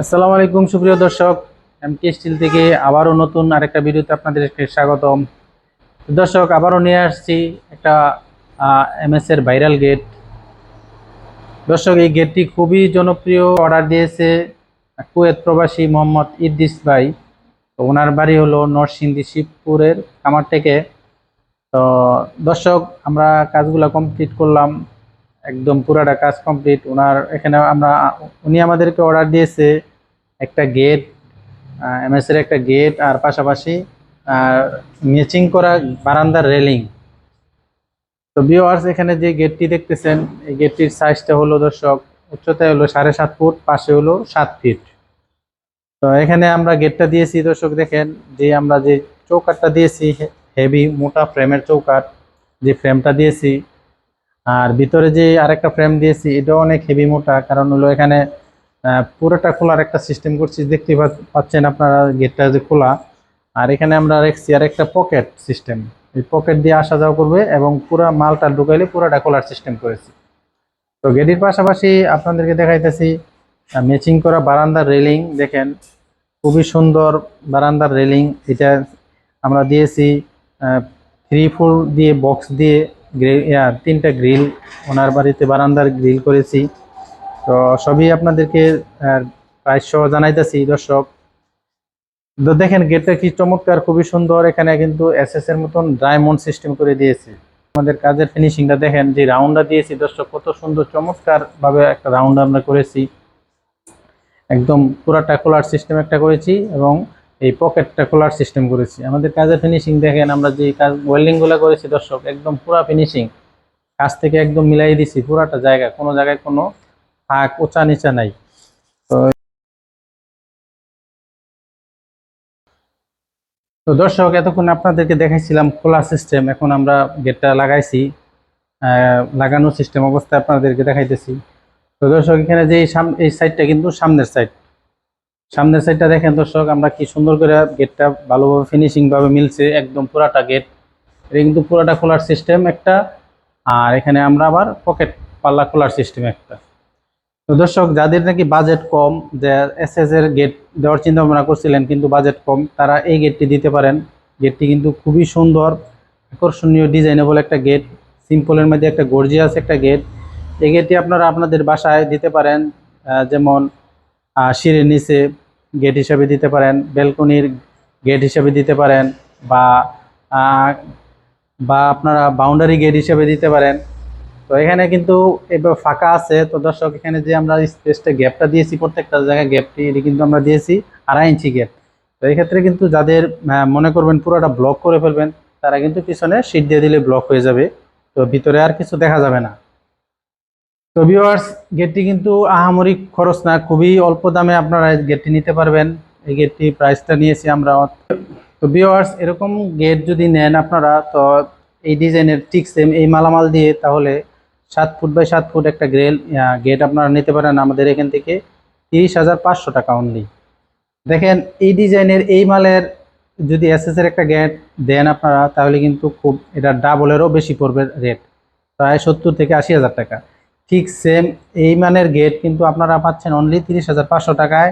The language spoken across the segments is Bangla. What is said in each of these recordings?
আসসালামু আলাইকুম, সুপ্রিয় দর্শক। এম কে স্টিল থেকে আবারও নতুন আরেকটা ভিডিওতে আপনাদেরকে স্বাগতম। দর্শক, আবারও নিয়ে আসছি একটা এমএস এর ভাইরাল গেট দর্শক, এই গেটটি খুবই জনপ্রিয়। অর্ডার দিয়েছে কুয়েত প্রবাসী মোহাম্মদ ইদ্রিস ভাই। তো ওনার বাড়ি হলো নরসিংদী শিবপুরের কামার থেকে তো দর্শক, আমরা কাজগুলো কমপ্লিট করলাম। একদম পুরাটা কাজ কমপ্লিট। ওনার এখানে আমরা, উনি আমাদেরকে অর্ডার দিয়েছে একটা গেট এমএস এর একটা গেট আর পাশাপাশি ম্যাচিং করা বারান্দার রেলিং তো ভিউয়ার্স এখানে যে গেটটি দেখতেছেন, এই গেটটির সাইজটা হলো দর্শক, উচ্চতায় হলো সাড়ে সাত ফুট, পাশে হলো সাত ফিট তো এখানে আমরা গেটটা দিয়েছি, দর্শক দেখেন, যে আমরা যে চৌকাটটা দিয়েছি হেভি মোটা ফ্রেমের চৌকাট, যে ফ্রেমটা দিয়েছি আর ভিতরে যে আরেকটা ফ্রেম দিয়েছি, এটাও অনেক হেভি মোটা, কারণ হলো এখানে পুরোটা খোলার একটা সিস্টেম করছি দেখতে পাচ্ছেন আপনারা গেটটা যে খোলা। আর এখানে আমরা রেখেছি আর একটা পকেট সিস্টেম এই পকেট দিয়ে আসা যাওয়া করবে এবং পুরো মালটা ঢুকাইলে পুরোটা খোলার সিস্টেম করেছি। তো গেটের পাশাপাশি আপনাদেরকে দেখাইতেছি ম্যাচিং করা বারান্দার রেলিং দেখেন, খুবই সুন্দর বারান্দার রেলিং এটা আমরা দিয়েছি থ্রি ফোর দিয়ে বক্স দিয়ে তিনটা গ্রিল ওনার বাড়িতে বারান্দার গ্রিল করেছি। তো সবই আপনাদেরকে প্রাইস সহ জানাইতেছি, দর্শক। তো দেখেন গেটটা কি চমৎকার, খুবই সুন্দর। এখানে কিন্তু এসএস এর মতন ডায়মন্ড সিস্টেম করে দিয়েছি। আমাদের কাজের ফিনিশিংটা দেখেন, যে রাউন্ডটা দিয়েছি, দর্শক, কত সুন্দর চমৎকার ভাবে একটা রাউন্ড আমরা করেছি। একদম পুরাটা খোলার সিস্টেম একটা করেছি এবং এই পকেটটা খোলার সিস্টেম করেছি। আমাদের কাজের ফিনিশিং দেখেন, আমরা যে কাজ ওয়েল্ডিংগুলো করেছি দর্শক, একদম পুরা ফিনিশিং কাজ থেকে একদম মিলাই দিছি, পুরাটা জায়গা, কোনো জায়গায় কোনো ফাঁক উঁচা নিচা নাই। তো দর্শক, এতক্ষণ আপনাদেরকে দেখাইছিলাম খোলা সিস্টেম এখন আমরা গেটটা লাগাইছি। লাগানো সিস্টেম অবস্থায় আপনাদেরকে দেখাইতেছি। তো দর্শক, এখানে যে সাম- এই সাইডটা কিন্তু সামনের সাইড সামনের সাইডটা দেখেন দর্শক, আমরা কি সুন্দর করে গেটটা ভালোভাবে ফিনিশিং ভাবে মিলছে, একদম পুরাটা গেট এটা কিন্তু পুরাটা খোলার সিস্টেম একটা, আর এখানে আমরা আবার পকেট পাল্লা খোলার সিস্টেম একটা। তো দর্শক, যাদের নাকি বাজেট কম, যে এস এর গেট দেওয়ার চিন্তা ভাবনা করছিলেন, কিন্তু বাজেট কম, তারা এই গেটটি দিতে পারেন। গেটটি কিন্তু খুবই সুন্দর, আকর্ষণীয় ডিজাইনেবল একটা গেট সিম্পলের মধ্যে একটা গর্জিয়াস একটা গেট এই গেটটি আপনারা আপনাদের বাসায় দিতে পারেন যেমন সিঁড়ির নিচে গেট হিসাবে দিতে পারেন ব্যালকনির গেট হিসাবে দিতে পারেন বা বা আপনারা বাউন্ডারি গেট হিসাবে দিতে পারেন। তো এখানে কিন্তু এবার ফাঁকা আছে। তো দর্শক, এখানে যে আমরা স্পেসটা গ্যাপটা দিয়েছি, প্রত্যেকটা জায়গায় গ্যাপটি এটি কিন্তু আমরা দিয়েছি আড়াই ইঞ্চি গ্যাপ তো এই ক্ষেত্রে কিন্তু যাদের মনে করবেন পুরোটা ব্লক করে ফেলবেন, তারা কিন্তু পিছনে সিট দিয়ে দিলে ব্লক হয়ে যাবে। তো ভিতরে আর কিছু দেখা যাবে না। তো ভিউয়ার্স গেটটি কিন্তু আহামরি খরচ না, খুবই অল্প দামে আপনারা গেটটি নিতে পারবেন। এই গেটটি প্রাইসটা নিয়েছি আমরা। তো ভিউয়ার্স এরকম গেট যদি নেন আপনারা, তো এই ডিজাইনের ঠিক সেম এই মালামাল দিয়ে তাহলে সাত ফুট বাই সাত ফুট একটা গ্রেল গেট আপনারা নিতে পারেন আমাদের এখান থেকে তিরিশ হাজার পাঁচশো টাকা অনলি দেখেন, এই ডিজাইনের এই মালের যদি এসএস এর একটা গেট দেন আপনারা, তাহলে কিন্তু খুব, এটা ডাবলেরও বেশি পড়বে রেট প্রায় সত্তর থেকে আশি হাজার টাকা। ঠিক সেম এই মানের গেট কিন্তু আপনারা পাচ্ছেন অনলি তিরিশ হাজার পাঁচশো টাকায়।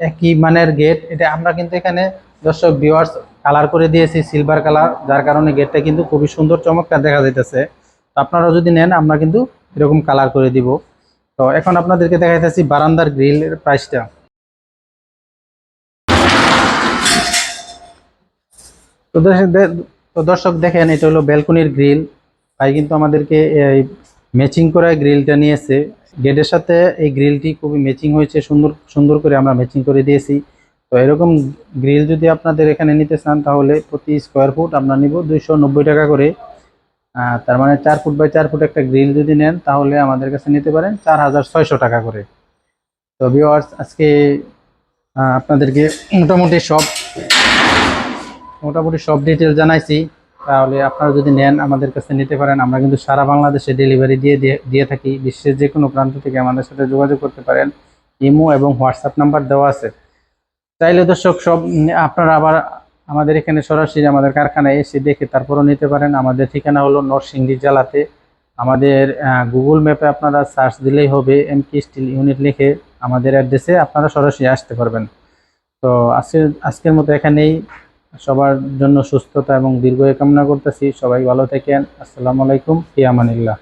একই মানের গেট এটা আমরা কিন্তু এখানে দর্শক ভিউয়ার্স কালার করে দিয়েছি সিলভার কালার যার কারণে গেটটা কিন্তু খুবই সুন্দর, চমৎকার দেখা যাইতেছে। তো আপনারা যদি নেন, আমরা কিন্তু এরকম কালার করে দিব। তো এখন আপনাদেরকে দেখাইতেছি বারান্দার গ্রিলের প্রাইসটা তো দর্শক দেখেন, এটা হলো ব্যালকনির গ্রিল ভাই কিন্তু আমাদেরকে ম্যাচিং করা গ্রিলটা নিয়েছে। গেটের সাথে এই গ্রিলটি খুবই ম্যাচিং হয়েছে, সুন্দর সুন্দর করে আমরা ম্যাচিং করে দিয়েছি। তো এরকম গ্রিল যদি আপনাদের এখানে নিতে চান, তাহলে প্রতি স্কোয়ার ফুট আমরা নিব দুইশো নব্বই টাকা করে। তার মানে চার ফুট বাই চার ফুট একটা গ্রিল যদি নেন, তাহলে আমাদের কাছে নিতে পারেন চার হাজার ছয়শো টাকা করে। তো ভিওয়ার্স আজকে আপনাদেরকে মোটামুটি সব মোটামুটি সব ডিটেল জানাইছি। তাহলে আপনারা যদি নেন আমাদের কাছে নিতে পারেন, আমরা কিন্তু সারা বাংলাদেশে ডেলিভারি দিয়ে দিয়ে- থাকি। বিশ্বের যে কোনো প্রান্ত থেকে আমাদের সাথে যোগাযোগ করতে পারেন। ইমো এবং হোয়াটসঅ্যাপ নাম্বার দেওয়া আছে। চাইলে দর্শক, সব, আপনারা আবার আমাদের এখানে সরাসরি আমাদের কারখানায় এসে দেখে তারপরও নিতে পারেন। আমাদের ঠিকানা হলো নরসিংদী জেলাতে। আমাদের গুগল ম্যাপে আপনারা সার্চ দিলেই হবে এম কে স্টিল ইউনিট লিখে আমাদের অ্যাড্রেসে আপনারা সরাসরি আসতে পারবেন। তো আজকের আজকের মতো এখানেই। সবার জন্য সুস্থতা এবং দীর্ঘ কামনা করতেছি। সবাই ভালো থাকেন। আসসালামু আলাইকুম। ফিয়ামানিল্লাহ